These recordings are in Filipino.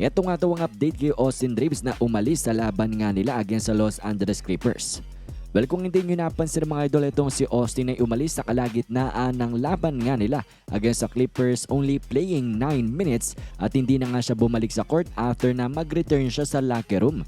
Ito nga daw ang update kay Austin Reeves na umalis sa laban nga nila against sa Los Angeles Clippers. Well, kung hindi nyo napansin mga idol, itong si Austin ay umalis sa kalagitnaan ng laban nga nila against sa Clippers only playing 9 minutes at hindi na nga siya bumalik sa court after na mag-return siya sa locker room.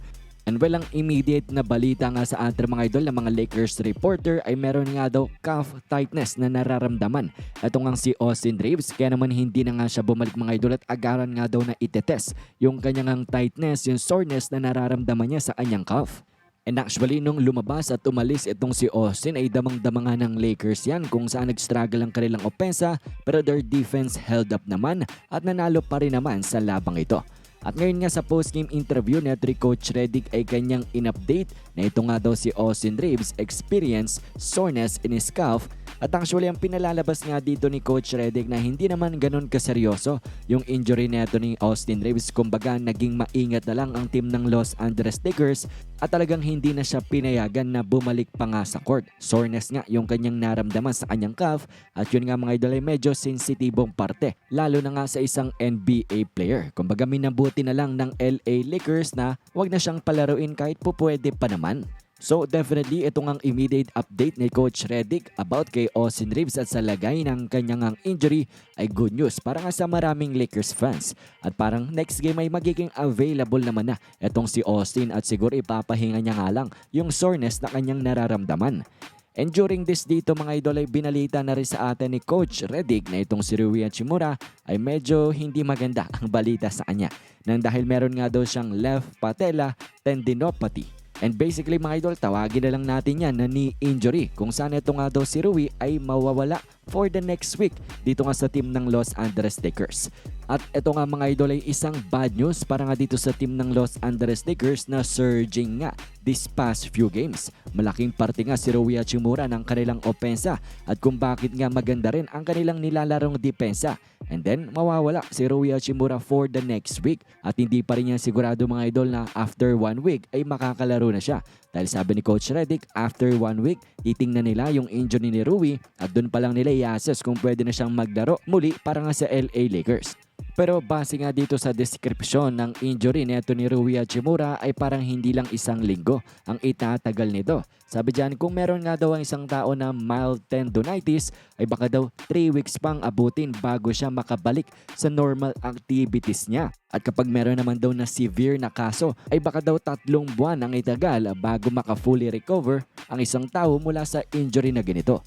And well, ang immediate na balita nga sa ating mga idol ng mga Lakers reporter ay meron nga daw calf tightness na nararamdaman. Ito nga si Austin Reeves kaya naman hindi na nga siya bumalik mga idol at agaran nga daw na itetest yung kanyang tightness, yung soreness na nararamdaman niya sa kanyang calf. And actually, nung lumabas at umalis itong si Austin ay damang-dama nga ng Lakers yan kung saan nag-struggle ang kanilang opensa pero their defense held up naman at nanalo pa rin naman sa labang ito. At ngayon nga sa post-game interview ni Tri Coach Redick ay kanyang in-update na ito nga daw si Austin Reeves experience soreness in his calf at actually ang pinalalabas nga dito ni Coach Redick na hindi naman ganun kaseryoso yung injury neto ni Austin Reeves kumbaga naging maingat na lang ang team ng Los Angeles Lakers at talagang hindi na siya pinayagan na bumalik pa nga sa court. Soreness nga yung kanyang naramdaman sa kanyang calf at yun nga mga idol ay medyo sensitibong parte lalo na nga sa isang NBA player. Kumbaga minabuti na lang ng LA Lakers na wag na siyang palaruin kahit po pwede pa naman. So definitely ito ang immediate update ni Coach Redick about kay Austin Reeves at sa lagay ng kanyang ang injury ay good news para nga sa maraming Lakers fans. At parang next game ay magiging available naman na itong si Austin at siguro ipapahinga niya nga lang yung soreness na kanyang nararamdaman. And during this dito mga idol ay binalita na rin sa atin ni Coach Redick na itong si Rui Hachimura ay medyo hindi maganda ang balita sa kanya nang dahil meron nga daw siyang left patella tendinopathy. And basically mga idol, tawagin na lang natin yan na knee injury kung saan ito nga daw si Rui ay mawawala for the next week dito nga sa team ng Los Angeles Lakers. At ito nga mga idol ay isang bad news para nga dito sa team ng Los Angeles Lakers na surging nga this past few games. Malaking parte nga si Rui Hachimura ng kanilang opensa at kung bakit nga maganda rin ang kanilang nilalarong depensa. And then mawawala si Rui Hachimura for the next week at hindi pa rin yan sigurado mga idol na after one week ay makakalaro na siya. Dahil sabi ni Coach Redick, after one week, titingnan nila yung injury ni Rui at doon pa lang nila i-assess kung pwede na siyang maglaro muli para nga sa LA Lakers. Pero base nga dito sa description ng injury neto ni Rui Hachimura ay parang hindi lang isang linggo ang itatagal nito. Sabi dyan kung meron nga daw ang isang tao na mild tendonitis ay baka daw 3 weeks pang abutin bago siya makabalik sa normal activities niya. At kapag meron naman daw na severe na kaso ay baka daw tatlong buwan ang itagal bago maka-fully recover ang isang tao mula sa injury na ganito.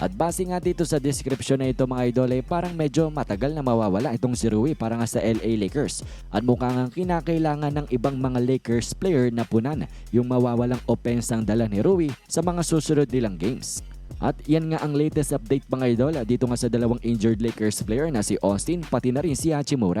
At base nga dito sa description na ito mga idol ay parang medyo matagal na mawawala itong si Rui para nga sa LA Lakers. At mukhang ang kinakailangan ng ibang mga Lakers player na punan yung mawawalang opensang dala ni Rui sa mga susunod nilang games. At yan nga ang latest update mga idol dito nga sa dalawang injured Lakers player na si Austin pati na rin si Hachimura.